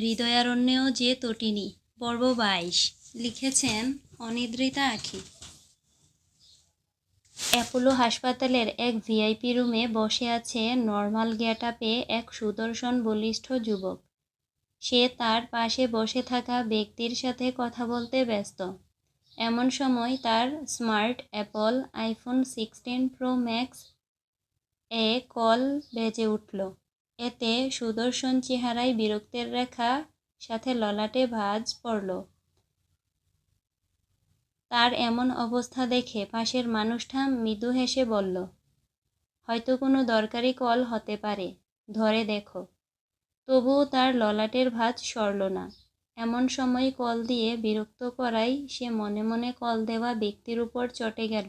হৃদয়ারণ্যেও যে তটিনী, পর্ব বাইশ, লিখেছেন অনিদ্রিতা আখি। অ্যাপোলো হাসপাতালের এক ভিআইপি রুমে বসে আছে নর্মাল গেটআপে এক সুদর্শন বলিষ্ঠ যুবক। সে তার পাশে বসে থাকা ব্যক্তির সাথে কথা বলতে ব্যস্ত। এমন সময় তার smart Apple iPhone sixteen Pro Max এ কল বেজে উঠল। এতে সুদর্শন চেহারায় বিরক্তের রেখা, সাথে ললাটে ভাঁজ পড়ল। তার এমন অবস্থা দেখে পাশের মানুষটা মৃদু হেসে বলল, হয়তো কোনো দরকারি কল হতে পারে, ধরে দেখো। তবুও তার ললাটের ভাঁজ সরল না। এমন সময় কল দিয়ে বিরক্ত করাই সে মনে মনে কল দেওয়া ব্যক্তির উপর চটে গেল।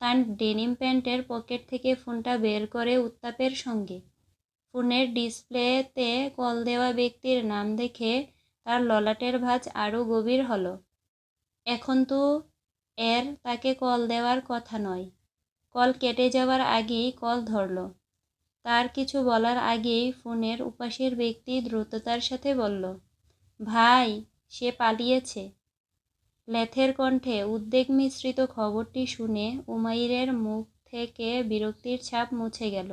তার ডেনিম প্যান্টের পকেট থেকে ফোনটা বের করে উত্তাপের সঙ্গে। ফোনের ডিসপ্লেতে কল দেওয়া ব্যক্তির নাম দেখে তার ললাটের ভাঁজ আরও গভীর হলো। এখন তো এর তাকে কল দেওয়ার কথা নয়। কল কেটে যাওয়ার আগেই কল ধরল। তার কিছু বলার আগেই ফোনের উপাসের ব্যক্তি দ্রুততার সাথে বলল, ভাই, সে পালিয়েছে। লেথের কণ্ঠে উদ্বেগ মিশ্রিত খবরটি শুনে উমাইরের মুখ থেকে বিরক্তির ছাপ মুছে গেল।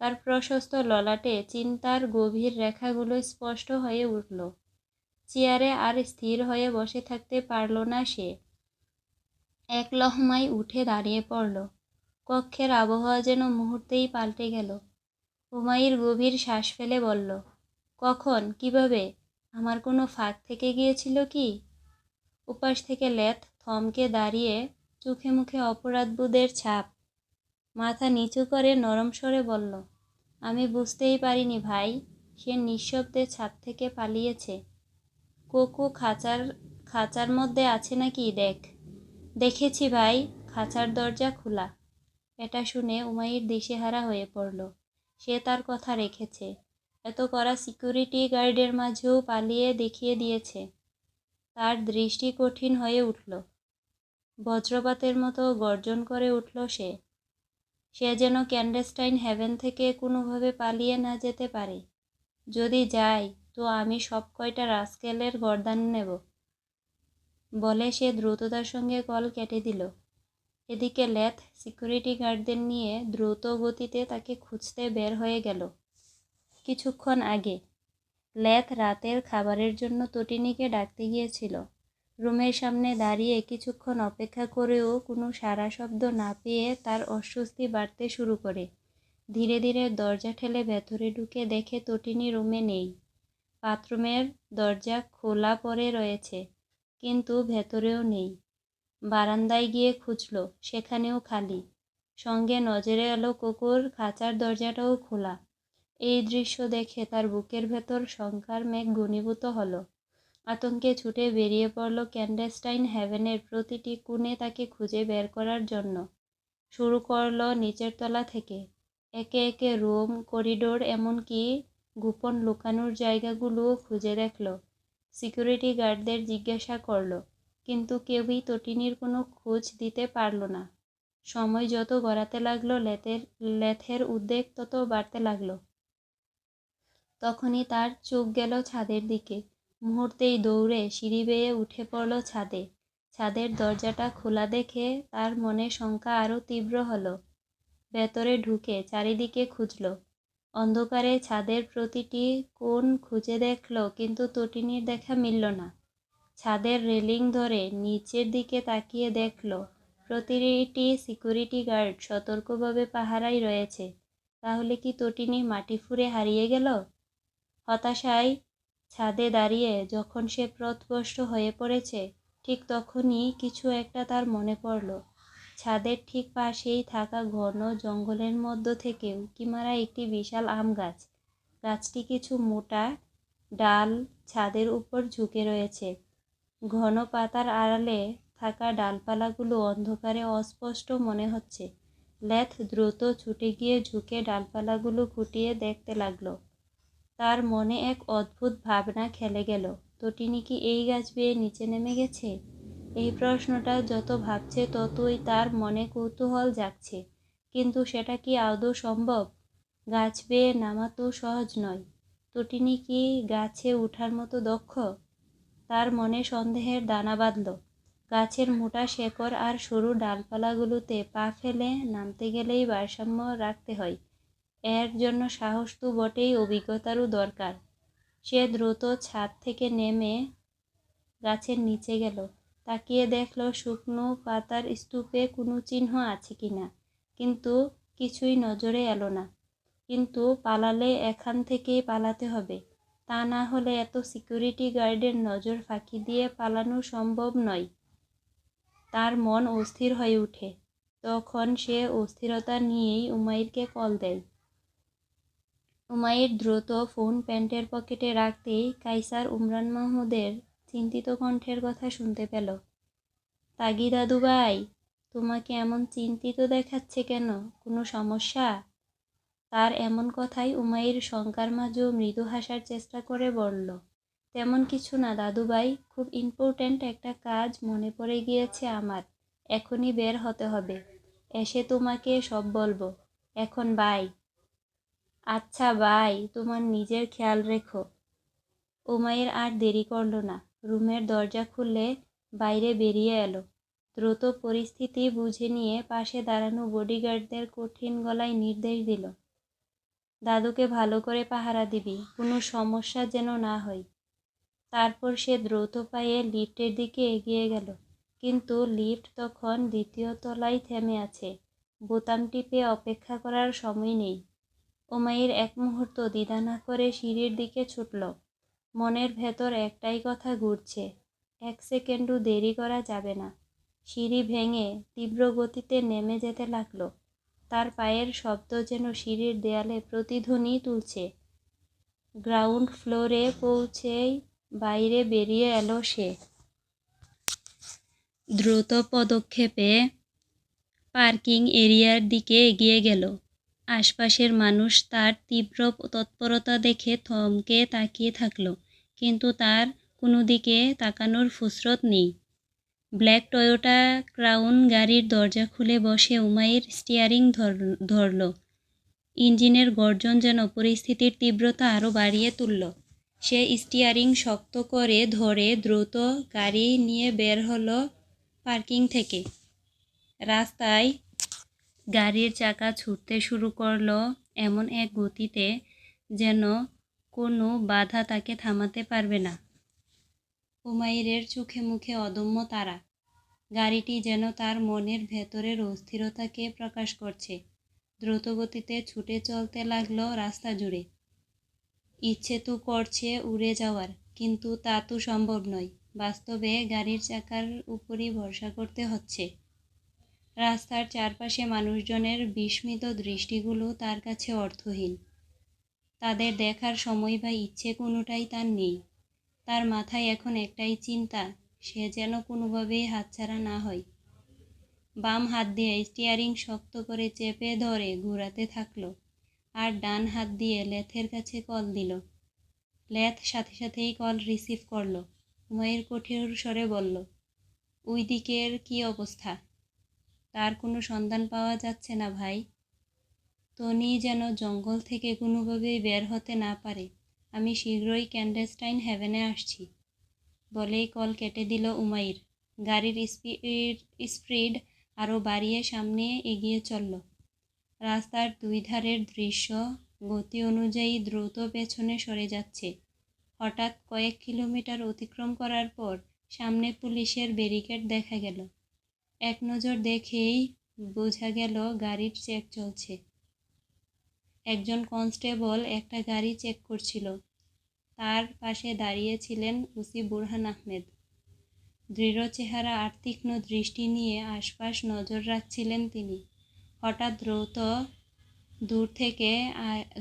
তার প্রশস্ত ললাটে চিন্তার গভীর রেখাগুলো স্পষ্ট হয়ে উঠল। চেয়ারে আর স্থির হয়ে বসে থাকতে পারল না সে। এক লহমায় উঠে দাঁড়িয়ে পড়ল। কক্ষের আবহাওয়া যেন মুহূর্তেই পাল্টে গেল। হুমায়ুর গভীর শ্বাস ফেলে বলল, কখন? কীভাবে? আমার কোনো ফাঁক থেকে গিয়েছিল কি? উপাস থেকে লেথ থমকে দাঁড়িয়ে চোখে মুখে অপরাধবোধের ছাপ। মাথা নিচু করে নরম স্বরে বলল আমি বুঝতেই পারিনি ভাই, সে নিঃশব্দে ছাদ থেকে পালিয়েছে। কোকো খাঁচার খাঁচার মধ্যে আছে নাকি, দেখ। দেখেছি ভাই, খাঁচার দরজা খোলা। এটা শুনে উমাইর দিশেহারা হয়ে পড়ল। সে তার কথা রেখেছে। এত করা সিকিউরিটি গার্ডের মাঝেও পালিয়ে দেখিয়ে দিয়েছে। তার দৃষ্টি কঠিন হয়ে উঠল। বজ্রপাতের মতো গর্জন করে উঠল সে। সে যেন ক্যান্ডেস্টাইন হ্যাভেন থেকে কোনোভাবে পালিয়ে না যেতে পারে। যদি যাই, তো আমি সব কয়টা রাস্কেলের গরদান নেব। বলে সে দ্রুততার সঙ্গে কল কেটে দিল। এদিকে লেথ সিকিউরিটি গার্ডদের নিয়ে দ্রুত গতিতে তাকে খুঁজতে বের হয়ে গেল। কিছুক্ষণ আগে লেথ রাতের খাবারের জন্য তটিনীকে ডাকতে গিয়েছিল। রুমের সামনে দাঁড়িয়ে কিছুক্ষণ অপেক্ষা করেও কোনো সারা শব্দ না পেয়ে তার অস্বস্তি বাড়তে শুরু করে। ধীরে ধীরে দরজা ঠেলে ভেতরে ঢুকে দেখে তটিনী রুমে নেই। বাথরুমের দরজা খোলা পড়ে রয়েছে, কিন্তু ভেতরেও নেই। বারান্দায় গিয়ে খুঁজল, সেখানেও খালি। সঙ্গে নজরে এলো কুকুর, খাঁচার দরজাটাও খোলা। এই দৃশ্য দেখে তার বুকের ভেতর শঙ্কার মেঘ ঘনীভূত হলো। আতঙ্কে ছুটে বেরিয়ে পড়ল ক্যান্ডেস্টাইন হ্যাভেনের প্রতিটি কোণে তাকে খুঁজে বের করার জন্য। শুরু করল নিচের তলা থেকে। একে একে রুম, করিডোর, এমনকি গোপন লুকানোর জায়গাগুলোও খুঁজে দেখল। সিকিউরিটি গার্ডদের জিজ্ঞাসা করল, কিন্তু কেউই তটিনীর কোনো খোঁজ দিতে পারল না। সময় যত গড়াতে লাগল লেথের লেথের উদ্বেগ তত বাড়তে লাগল। তখনই তার চোখ গেল ছাদের দিকে। মুহূর্তেই দৌড়ে সিঁড়ি বেয়ে উঠে পড়ল ছাদে। ছাদের দরজাটা খোলা দেখে তার মনে শঙ্কা আরও তীব্র হলো। ভেতরে ঢুকে চারিদিকে খুঁজল। অন্ধকারে ছাদের প্রতিটি কোণ খুঁজে দেখল, কিন্তু তটিনীর দেখা মিলল না। ছাদের রেলিং ধরে নিচের দিকে তাকিয়ে দেখল, প্রতিটি সিকিউরিটি গার্ড সতর্কভাবে পাহারাই রয়েছে। তাহলে কি তটিনী মাটি ফুঁড়ে হারিয়ে গেল? হতাশায় ছাদে দাঁড়িয়ে যখন সে প্রতবষ্ট হয়ে পড়েছে, ঠিক তখনই কিছু একটা তার মনে পড়ল। ছাদের ঠিক পাশেই থাকা ঘন জঙ্গলের মধ্য থেকে উঁকি মারা একটি বিশাল আম গাছ। গাছটি কিছু মোটা ডাল ছাদের উপর ঝুঁকে রয়েছে। ঘন পাতার আড়ালে থাকা ডালপালাগুলো অন্ধকারে অস্পষ্ট মনে হচ্ছে। লেথ দ্রুত ছুটে গিয়ে ঝুঁকে ডালপালাগুলো খুঁটিয়ে দেখতে লাগল। তার মনে এক অদ্ভুত ভাবনা খেলে গেল। তটিনী কি এই গাছ বেয়ে নিচে নেমে গেছে? এই প্রশ্নটা যত ভাবছে ততই তার মনে কৌতূহল জাগছে। কিন্তু সেটা কি আদৌ সম্ভব? গাছ বেয়ে নামা তো সহজ নয়। তটিনী কি গাছে উঠার মতো দক্ষ? তার মনে সন্দেহের দানা বাঁধল। গাছের মোটা শেকড় আর সরু ডালপালাগুলোতে পা ফেলে নামতে গেলেই ভারসাম্য রাখতে হয়। এর জন্য সাহস তো বটেই, অভিজ্ঞতারও দরকার। সে দ্রুত ছাদ থেকে নেমে গাছের নিচে গেল। তাকিয়ে দেখল শুকনো পাতার স্তূপে কোনো চিহ্ন আছে কি না। কিন্তু কিছুই নজরে এলো না। কিন্তু পালালে এখান থেকেই পালাতে হবে। তা না হলে এত সিকিউরিটি গার্ডের নজর ফাঁকি দিয়ে পালানো সম্ভব নয়। তার মন অস্থির হয়ে ওঠে। তখন সে অস্থিরতা নিয়েই উমাইরকে কল দেয়। উমাইর দ্রুত ফোন প্যান্টের পকেটে রাখতেই কাইসার উমরান মাহমুদের চিন্তিত কণ্ঠের কথা শুনতে পেল। তাগি দাদু ভাই, তোমাকে এমন চিন্তিত দেখাচ্ছে কেন? কোনো সমস্যা? তার এমন কথাই উমাইর শঙ্কার মাঝেও মৃদু হাসার চেষ্টা করে বলল। তেমন কিছু না দাদুভাই খুব ইম্পর্ট্যান্ট একটা কাজ মনে পড়ে গিয়েছে আমার। এখনই বের হতে হবে। এসে তোমাকে সব বলব। এখন বাই আচ্ছা বাই, তোমার নিজের খেয়াল রেখো। উমাইর আর দেরি করল না। রুমের দরজা খুললে বাইরে বেরিয়ে এলো। দ্রুত পরিস্থিতি বুঝে নিয়ে পাশে দাঁড়ানো বডিগার্ডদের কঠিন গলায় নির্দেশ দিল, দাদুকে ভালো করে পাহারা দিবি, কোনো সমস্যা যেন না হয়। তারপর সে দ্রুত পায়ে লিফটের দিকে এগিয়ে গেল। কিন্তু লিফট তখন দ্বিতীয় তলায় থেমে আছে। বোতাম টিপে অপেক্ষা করার সময় নেই। ওমাইয়ের এক মুহূর্ত দ্বিধা না করে সিঁড়ির দিকে ছুটল। মনের ভেতর একটাই কথা ঘুরছে, এক সেকেন্ডও দেরি করা যাবে না। সিঁড়ি ভেঙে তীব্র গতিতে নেমে যেতে লাগল। তার পায়ের শব্দ যেন সিঁড়ির দেয়ালে প্রতিধ্বনি তুলছে। গ্রাউন্ড ফ্লোরে পৌঁছেই বাইরে বেরিয়ে এলো সে। দ্রুত পদক্ষেপে পার্কিং এরিয়ার দিকে এগিয়ে গেল। আশপাশের মানুষ তার তীব্র তৎপরতা দেখে থমকে তাকিয়ে থাকল, কিন্তু তার কোনো দিকে তাকানোর ফুসরত নেই। ব্ল্যাক টয়োটা ক্রাউন গাড়ির দরজা খুলে বসে উমাইর স্টিয়ারিং ধর, ধরল। ইঞ্জিনের গর্জন যেন পরিস্থিতির তীব্রতা আরও বাড়িয়ে তুলল। সে স্টিয়ারিং শক্ত করে ধরে দ্রুত গাড়ি নিয়ে বের হলো পার্কিং থেকে। রাস্তায় গাড়ির চাকা ছুটতে শুরু করল এমন এক গতিতে যেন কোনো বাধা তাকে থামাতে পারবে না। উমাইরের চোখে মুখে অদম্য তারা। গাড়িটি যেন তার মনের ভেতরের অস্থিরতাকে প্রকাশ করছে। দ্রুতগতিতে ছুটে চলতে লাগল রাস্তা জুড়ে। ইচ্ছে তো করছে উড়ে যাওয়ার, কিন্তু তা তো সম্ভব নয়। বাস্তবে গাড়ির চাকার উপরই ভরসা করতে হচ্ছে। রাস্তার চারপাশে মানুষজনের বিস্মিত দৃষ্টিগুলো তার কাছে অর্থহীন। তাদের দেখার সময় বা ইচ্ছে কোনোটাই তার নেই। তার মাথায় এখন একটাই চিন্তা, সে যেন কোনোভাবেই হাতছাড়া না হয়। বাম হাত দিয়ে স্টিয়ারিং শক্ত করে চেপে ধরে ঘোরাতে থাকল আর ডান হাত দিয়ে লেথের কাছে কল দিল। লেথ সাথে সাথেই কল রিসিভ করল। হুমায়ের কঠিন স্বরে বলল ওই দিকের কী অবস্থা? তার কোনো সন্ধান পাওয়া যাচ্ছে না ভাই। তনি যেন জঙ্গল থেকে কোনোভাবেই বের হতে না পারে। আমি শীঘ্রই ক্যান্ডেস্টাইন হ্যাভেনে আসছি। বলেই কল কেটে দিল উমাইর। গাড়ির স্পিড স্পিড আরও বাড়িয়ে সামনে এগিয়ে চলল। রাস্তার দুই ধারের দৃশ্য গতি অনুযায়ী দ্রুত পেছনে সরে যাচ্ছে। হঠাৎ কয়েক কিলোমিটার অতিক্রম করার পর সামনে পুলিশের ব্যারিকেড দেখা গেল। এক নজর দেখেই বোঝা গেল গাড়ির চেক চলছে। একজন কনস্টেবল একটা গাড়ি চেক করছিল। তার পাশে দাঁড়িয়েছিলেন উসি বুরহান আহমেদ। দৃঢ় চেহারা আর তীক্ষ্ণ দৃষ্টি নিয়ে আশপাশ নজর রাখছিলেন তিনি। হঠাৎ দ্রুত দূর থেকে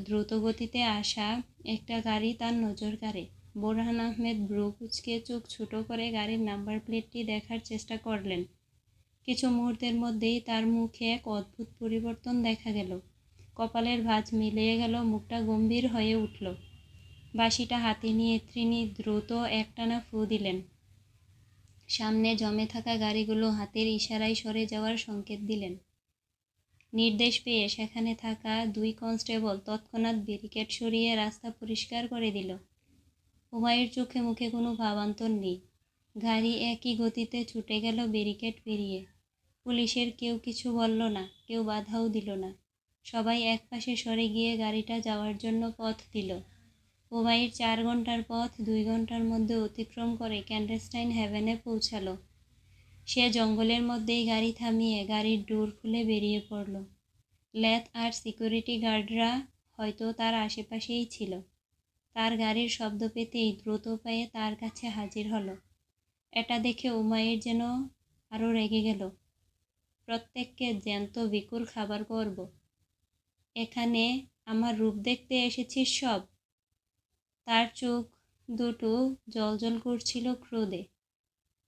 দ্রুত গতিতে আসা একটা গাড়ি তার নজর কাড়ে। বোরহান আহমেদ ব্রুকুচকে চোখ ছোটো করে গাড়ির নাম্বার প্লেটটি দেখার চেষ্টা করলেন। কিছু মুহূর্তের মধ্যেই তার মুখে এক অদ্ভুত পরিবর্তন দেখা গেল। কপালের ভাঁজ মিলিয়ে গেল, মুখটা গম্ভীর হয়ে উঠল। বাঁশিটা হাতে নিয়ে তিনি দ্রুত একটানা ফু দিলেন। সামনে জমে থাকা গাড়িগুলো হাতের ইশারায় সরে যাওয়ার সংকেত দিলেন। নির্দেশ পেয়ে সেখানে থাকা দুই কনস্টেবল তৎক্ষণাৎ ব্যারিকেড সরিয়ে রাস্তা পরিষ্কার করে দিল। হুমায়ুর চোখে মুখে কোনো ভাবান্তর নেই। গাড়ি একই গতিতে ছুটে গেল ব্যারিকেড পেরিয়ে। পুলিশের কেউ কিছু বলল না, কেউ বাধাও দিল না। সবাই একপাশে সরে গিয়ে গাড়িটা যাওয়ার জন্য পথ দিল। হুমায়ুর চার ঘণ্টার পথ দুই ঘণ্টার মধ্যে অতিক্রম করে ক্যান্ডেস্টাইন হ্যাভেনে পৌঁছালো। সে জঙ্গলের মধ্যেই গাড়ি থামিয়ে গাড়ির ডোর খুলে বেরিয়ে পড়ল। ল্যাথ আর সিকিউরিটি গার্ডরা হয়তো তার আশেপাশেই ছিল। তার গাড়ির শব্দ পেতেই দ্রুত পায়ে তার কাছে হাজির হলো। এটা দেখে উমাইর যেন আরও রেগে গেল। প্রত্যেককে জ্যান্ত বিকুর খাবার করব। এখানে আমার রূপ দেখতে এসেছিস সব। তার চোখ দুটো জলজল করছিল ক্রোধে।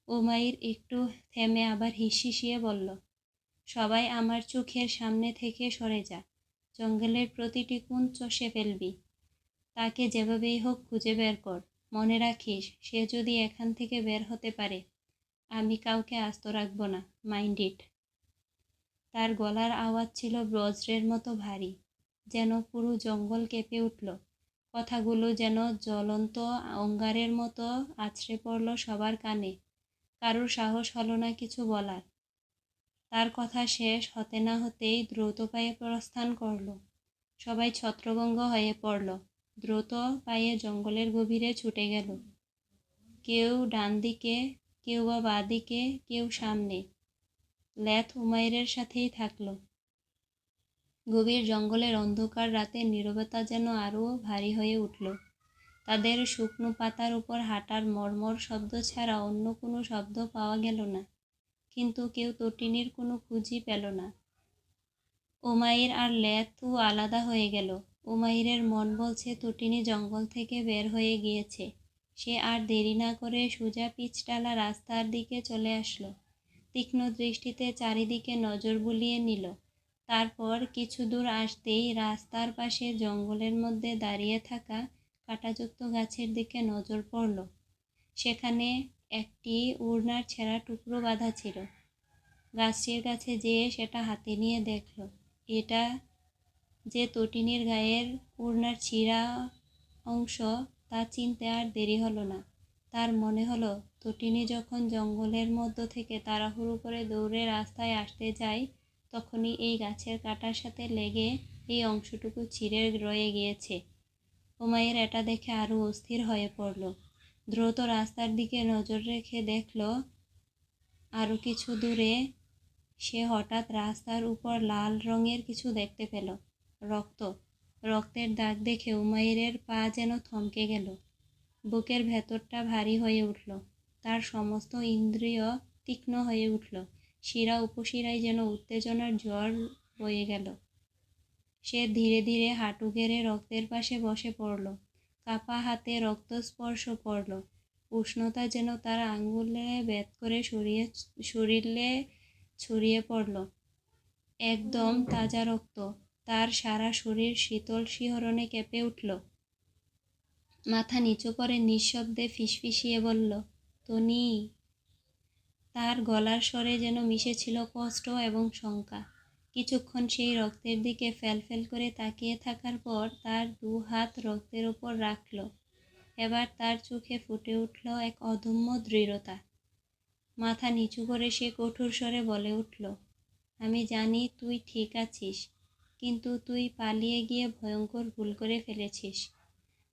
উমাইর একটু থেমে আবার হিসিয়ে বলল, সবাই আমার চোখের সামনে থেকে সরে যা। জঙ্গলের প্রতিটি কোণ চষে ফেলবি। তাকে যেভাবেই হোক খুঁজে বের কর। মনে রাখিস, সে যদি এখান থেকে বের হতে পারে, আমি কাউকে আস্ত রাখব না, মাইন্ড ইট। তার গলার আওয়াজ ছিল বজ্রের মতো ভারী, যেন পুরো জঙ্গল কেঁপে উঠল। কথাগুলো যেন জ্বলন্ত অঙ্গারের মতো আছড়ে পড়ল সবার কানে। কারুর সাহস হলো না কিছু বলার। তার কথা শেষ হতে না হতেই দ্রুত পায়ে প্রস্থান করল। সবাই ছত্রভঙ্গ হয়ে পড়ল। দ্রুত পায়ে জঙ্গলের গভীরে ছুটে গেল। কেউ ডান দিকে, কেউ বা বাঁ দিকে, কেউ সামনে। ল্যাথ উমাইরের সাথেই থাকল। গভীর জঙ্গলের অন্ধকার রাতে নীরবতা যেন আরও ভারী হয়ে উঠল। তাদের শুকনো পাতার উপর হাঁটার মর্মর শব্দ ছাড়া অন্য কোনো শব্দ পাওয়া গেল না। কিন্তু কেউ তটিনীর কোনো খুঁজি পেল না। ওমাইর আর ল্যাথু আলাদা হয়ে গেল। উমাইরের মন বলছে তুটিনি জঙ্গল থেকে বের হয়ে গিয়েছে। সে আর দেরি না করে সোজা পিচটালা রাস্তার দিকে চলে আসলো। তীক্ষ্ণ দৃষ্টিতে চারিদিকে নজর বুলিয়ে নিল। তারপর কিছু দূর আসতেই রাস্তার পাশে জঙ্গলের মধ্যে দাঁড়িয়ে থাকা কাঁটাযুক্ত গাছের দিকে নজর পড়ল। সেখানে একটি উড়নার ছেঁড়া টুকরো বাঁধা ছিল। গাছটির কাছে যেয়ে সেটা হাতে নিয়ে দেখল। এটা যে তটিনীর গায়ের উড়নার ছিঁড়া অংশ তা চিনতে আর দেরি হলো না। তার মনে হলো, তটিনী যখন জঙ্গলের মধ্য থেকে তাড়াহুড়ো করে দৌড়ে রাস্তায় আসতে যায়, তখনই এই গাছের কাটার সাথে লেগে এই অংশটুকু ছিঁড়ে রয়ে গিয়েছে। হুমায়ের এটা দেখে আরও অস্থির হয়ে পড়ল। দ্রুত রাস্তার দিকে নজর রেখে দেখল, আরও কিছু দূরে সে হঠাৎ রাস্তার উপর লাল রঙের কিছু দেখতে পেল। রক্ত। রক্তের দাগ দেখে উমাইরের পা যেন থমকে গেল। বুকের ভেতরটা ভারী হয়ে উঠল। তার সমস্ত ইন্দ্রিয় তীক্ষ্ণ হয়ে উঠল। শিরা উপশিরায় যেন উত্তেজনার জ্বর বয়ে গেল। সে ধীরে ধীরে হাঁটু গেড়ে রক্তের পাশে বসে পড়ল। কাপা হাতে রক্ত স্পর্শ করল। উষ্ণতা যেন তার আঙ্গুলে বেত করে সরিয়ে, শরীরে ছড়িয়ে পড়ল। একদম তাজা রক্ত। তার সারা শরীর শীতল শিহরণে কেঁপে উঠল। মাথা নিচু করে নিঃশব্দে ফিসফিসিয়ে বলল, তনি, তার গলার স্বরে যেন মিশেছিল কষ্ট এবং শঙ্কা। কিছুক্ষণ সেই রক্তের দিকে ফেল করে তাকিয়ে থাকার পর তার দু হাত রক্তের ওপর রাখল। এবার তার চোখে ফুটে উঠল এক অদম্য দৃঢ়তা। মাথা নিচু করে সে কঠোর স্বরে বলে উঠল, আমি জানি তুই ঠিক আছিস কিন্তু তুই পালিয়ে গিয়ে ভয়ঙ্কর ভুল করে ফেলেছিস।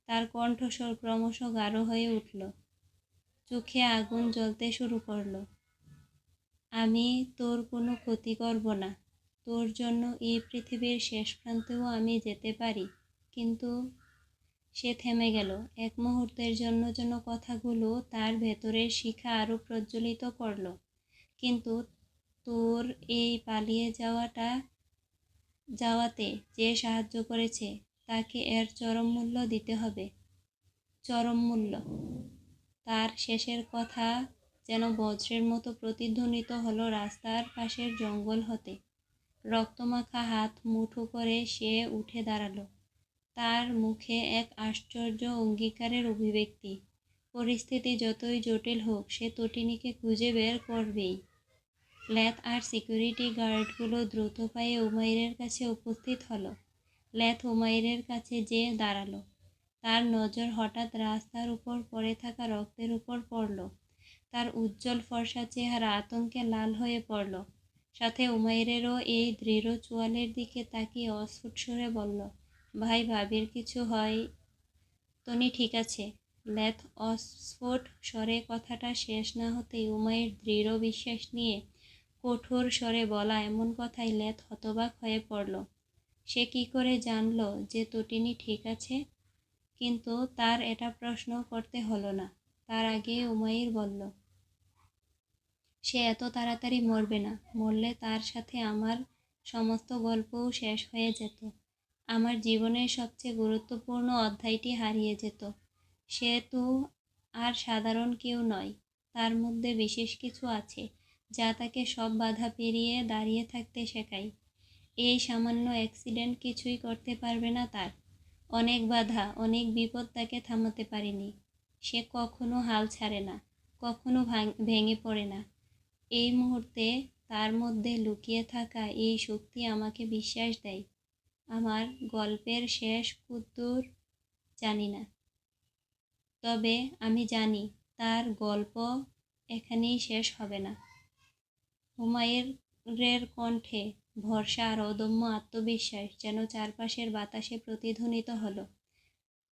তার কণ্ঠস্বর ক্রমশ গাঢ় হয়ে উঠল। চোখে আগুন জ্বলতে শুরু করল। আমি তোর কোনো ক্ষতি করব না। তোর জন্য এই পৃথিবীর শেষ প্রান্তেও আমি যেতে পারি। কিন্তু সে থেমে গেল। এক মুহূর্তের জন্য যেন কথাগুলো তার ভেতরের শিখা আরও প্রজ্বলিত করল। কিন্তু তোর এই পালিয়ে যাওয়াটা যাওয়াতে যে সাহায্য করেছে, তাকে এর চরম মূল্য দিতে হবে। চরম মূল্য। তার শেষের কথা যেন বজ্রের মতো প্রতিধ্বনিত হলো রাস্তার পাশের জঙ্গল হতে। রক্তমাখা হাত মুঠো করে সে উঠে দাঁড়াল। তার মুখে এক আশ্চর্য অঙ্গীকারের অভিব্যক্তি। পরিস্থিতি যতই জটিল হোক, সে তটিনীকে খুঁজে বের করবেই। ল্যাথ আর সিকিউরিটি গার্ডগুলো দ্রুত পায়ে উমাইরের কাছে উপস্থিত হলো। ল্যাথ উমাইরের কাছে যেয়ে দাঁড়াল। তার নজর হঠাৎ রাস্তার উপর পড়ে থাকা রক্তের উপর পড়ল। তার উজ্জ্বল ফর্সা চেহারা আতঙ্কে লাল হয়ে পড়ল। সাথে উমাইরেরও এই দৃঢ় চোয়ালের দিকে তাকিয়ে অস্ফুট সুরে বলল, ভাই, ভাবির কিছু হয় তনি ঠিক আছে। ল্যাথ অস্ফুট স্বরে কথাটা শেষ না হতেই উমাইর দৃঢ় বিশ্বাস নিয়ে কঠোর স্বরে বলা এমন কথাই ল্যাথ হতবাক হয়ে পড়ল। সে কি করে জানল যে তটিনী ঠিক আছে? কিন্তু তার এটা প্রশ্ন করতে হলো না। তার আগে উমাইর বলল, সে এত তাড়াতাড়ি মরবে না। মরলে তার সাথে আমার সমস্ত গল্পও শেষ হয়ে যেত। আমার জীবনের সবচেয়ে গুরুত্বপূর্ণ অধ্যায়টি হারিয়ে যেত। সে তো আর সাধারণ কেউ নয়। তার মধ্যে বিশেষ কিছু আছে। যা তাকে সব বাধা পেরিয়ে দাঁড়িয়ে থাকতে শেখায়। এই সামান্য অ্যাক্সিডেন্ট কিছুই করতে পারবে না তার। অনেক বাধা, অনেক বিপদ তাকে থামাতে পারেনি। সে কখনো হাল ছাড়ে না, কখনো ভেঙে পড়ে না। এই মুহূর্তে তার মধ্যে লুকিয়ে থাকা এই শক্তি আমাকে বিশ্বাস দেয়। আমার গল্পের শেষ কুদ্দুর জানি না। তবে আমি জানি তার গল্প এখানেই শেষ হবে না। হুমায়ুনের কণ্ঠে ভরসা আর অদম্য আত্মবিশ্বাস যেন চারপাশের বাতাসে প্রতিধ্বনিত হলো।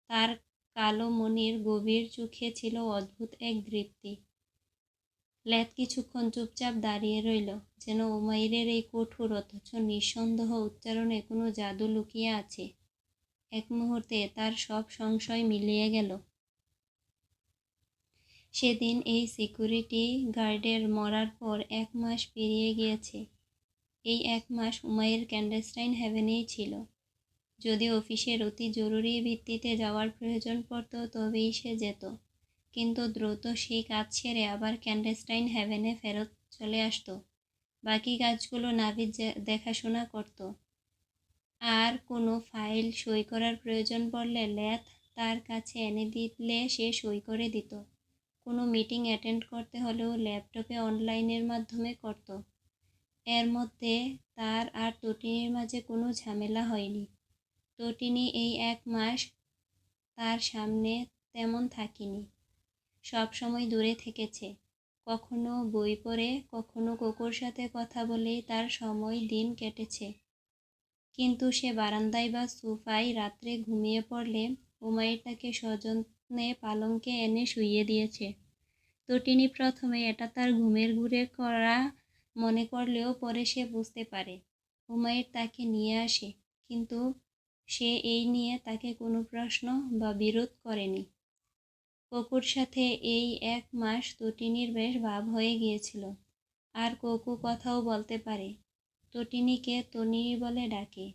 তার কালো মনির গভীর চোখে ছিল অদ্ভুত এক দৃপ্তি। ল্যাথ কিছুক্ষণ চুপচাপ দাঁড়িয়ে রইল, যেন উমাইরের এই কঠোর অথচ নিঃসন্দেহ উচ্চারণে কোনো জাদু লুকিয়ে আছে। এক মুহূর্তে তার সব সংশয় মিলিয়ে গেল। সেদিন এই সিকিউরিটি গার্ডের মরার পর এক মাস পেরিয়ে গিয়েছে। এই এক মাস উমাইয়ের ক্যান্ডেস্টাইন হ্যাভেনেই ছিল। যদি অফিসের অতি জরুরি ভিত্তিতে যাওয়ার প্রয়োজন পড়ত, তবেই সে যেত। কিন্তু দ্রুত সেই কাজ ছেড়ে আবার ক্যান্ডেস্টাইন হ্যাভেনে ফেরত চলে আসতো। বাকি কাজগুলো নাভিদ দেখাশোনা করত। আর কোনো ফাইল সই করার প্রয়োজন পড়লে ল্যাথ তার কাছে এনে দিলে সে সই করে দিত। কোনো মিটিং অ্যাটেন্ড করতে হলেও ল্যাপটপে অনলাইনের মাধ্যমে করত। এর মধ্যে তার আর তটিনীর মাঝে কোনো ঝামেলা হয়নি। তটিনী এই এক মাস তার সামনে তেমন থাকিনি। সব সময় দূরে থেকেছে। কখনো বই পড়ে, কখনো কোকোর সাথে কথা বলেই তার সময় দিন কেটেছে। কিন্তু সে বারান্দায় বা সোফায় রাত্রে ঘুমিয়ে পড়লে উমাইর তাকে স্বজনে পালঙ্কে এনে শুইয়ে দিয়েছে। তটিনী প্রথমে এটা তার ঘুমের ঘুরে করা মনে করলেও পরে সে বুঝতে পারে। উমাইর তাকে নিয়ে আসে, কিন্তু সে এই নিয়ে তাকে কোনো প্রশ্ন বা বিরোধ করেনি। কোকুর সাথে এই এক মাস তটিনীর বেশ ভাব হয়ে গিয়েছিল। আর কোকু কথাও বলতে পারে। তটিনীকে তনি বলে ডাকে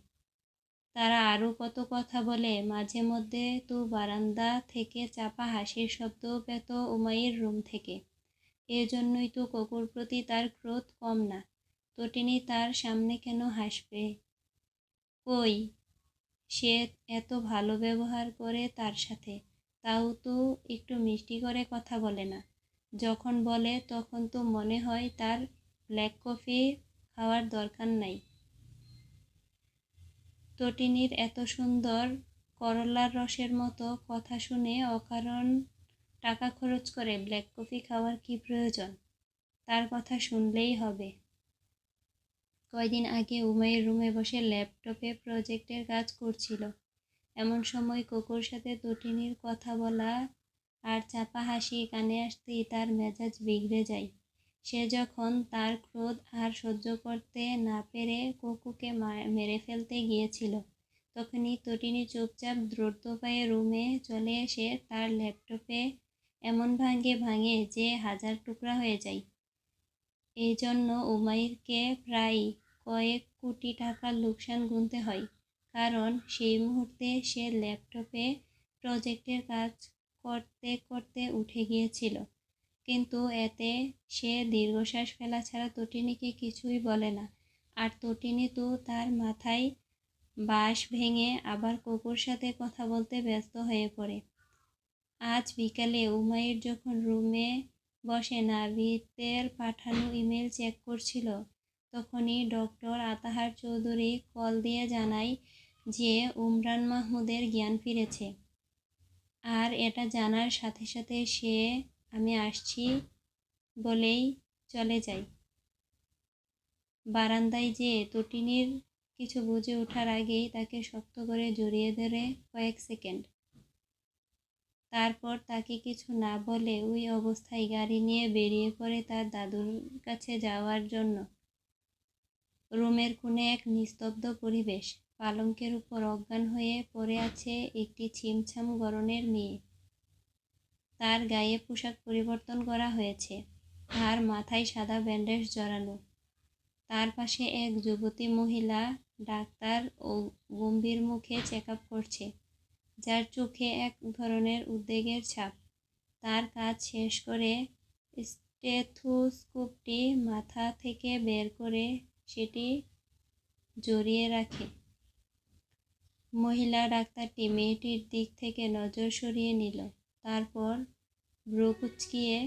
তারা আরও কত কথা বলে। মাঝে মধ্যে তো বারান্দা থেকে চাপা হাসির শব্দও পেত উমাইয়ের রুম থেকে। এজন্যই তো কুকুর প্রতি তার ক্রোধ কম না। তটিনী তার সামনে কেন হাসবে? কই? সে এত ভালো ব্যবহার করে তার সাথে। তাও তো একটু মিষ্টি করে কথা বলে না। যখন বলে তখন তো মনে হয় তার ব্ল্যাক কফি খাওয়ার দরকার নাই। তটিনীর এত সুন্দর করলার রসের মতো কথা শুনে অকারণ টাকা খরচ করে ব্ল্যাক কফি খাওয়ার কি প্রয়োজন? তার কথা শুনলেই হবে। কয়দিন আগে উমাইয়ের রুমে বসে ল্যাপটপে প্রজেক্টের কাজ করছিল। এমন সময় কোকোর সাথে তটিনীর কথা বলা আর চাপা হাসি কানে আসতেই তার মেজাজ বিগড়ে যায়। সে যখন তার ক্রোধ আর সহ্য করতে না পেরে কুকুকে মেরে ফেলতে গিয়েছিল, তখনই তটিনী চুপচাপ দ্রুত পায়ে রুমে চলে এসে তার ল্যাপটপে এমন ভাঙে ভাঙে যে হাজার টুকরা হয়ে যায়। এই জন্য উমাইরকে প্রায় কয়েক কোটি টাকার লোকসান গুনতে হয়, কারণ সেই মুহূর্তে সে ল্যাপটপে প্রজেক্টের কাজ করতে করতে উঠে গিয়েছিল। কিন্তু এতে সে দীর্ঘশ্বাস ফেলা ছাড়া তটিনীকে কিছুই বলে না। আর তটিনী তো তার মাথায় বাঁশ ভেঙে আবার কুকুর সাথে কথা বলতে ব্যস্ত হয়ে পড়ে। আজ বিকালে উমাইর যখন রুমে বসে নাবিতের পাঠানো ইমেল চেক করছিল, তখনই ডক্টর আতাহার চৌধুরী কল দিয়ে জানায় যে উমরান মাহমুদের জ্ঞান ফিরেছে। আর এটা জানার সাথে সাথে সে আমি আসছি বলেই চলে যাই। বারান্দায় যে তটিনীর কিছু বুঝে ওঠার আগেই তাকে শক্ত করে জড়িয়ে ধরে কয়েক সেকেন্ড। তারপর তাকে কিছু না বলে ওই অবস্থায় গাড়ি নিয়ে বেরিয়ে পড়ে তার দাদুর কাছে যাওয়ার জন্য। রুমের কোণে এক নিস্তব্ধ পরিবেশ, পালঙ্কের উপর অজ্ঞান হয়ে পড়ে আছে একটি ছিমছাম গরনের মেয়ে। তার গায়ে পোশাক পরিবর্তন করা হয়েছে। আর মাথায় সাদা ব্যান্ডেজ জড়ানো। তার পাশে এক যুবতী মহিলা ডাক্তার ও গম্ভীর মুখে চেক করছে, যার চোখে এক ধরনের উদ্বেগের ছাপ। তার কাজ শেষ করে স্টেথোস্কোপটি মাথা থেকে বের করে সেটি জড়িয়ে রাখে। মহিলা ডাক্তারটি মেয়েটির দিক থেকে নজর সরিয়ে নিল। তারপর ভ্রু কুচকিয়ে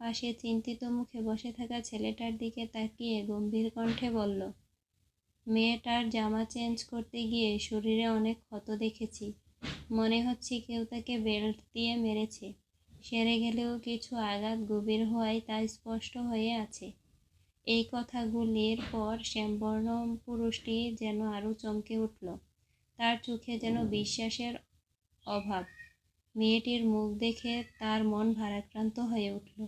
পাশে চিন্তিত মুখে বসে থাকা ছেলেটার দিকে তাকিয়ে গম্ভীর কণ্ঠে বলল, মেয়েটার জামা চেঞ্জ করতে গিয়ে শরীরে অনেক ক্ষত দেখেছি। মনে হচ্ছে কেউ তাকে বেল্ট দিয়ে মেরেছে। সেরে গেলেও কিছু আঘাত গভীর হওয়ায় তা স্পষ্ট হয়ে আছে। এই কথাগুলির পর শ্যামবর্ণ পুরুষটি যেন আরও চমকে উঠল। তার চোখে যেন বিশ্বাসের অভাব। মেয়েটির মুখ দেখে তার মন ভারাক্রান্ত হয়ে উঠল।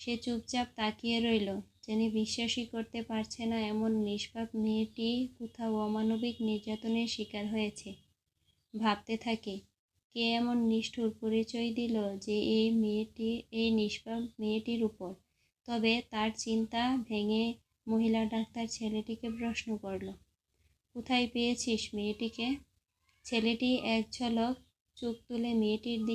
সে চুপচাপ তাকিয়ে রইল, যিনি বিশ্বাসই করতে পারছে না এমন নিষ্পাপ মেয়েটি কোথাও অমানবিক নির্যাতনের শিকার হয়েছে। ভাবতে থাকে, কে এমন নিষ্ঠুর পরিচয় দিল যে এই মেয়েটি, এই নিষ্পাপ মেয়েটির উপর। তবে তার চিন্তা ভেঙে মহিলা ডাক্তার ছেলেটিকে প্রশ্ন করল, কোথায় পেয়েছিস মেয়েটিকে? ছেলেটি এক ঝলক চোখ তুলে মেয়েটির দিকে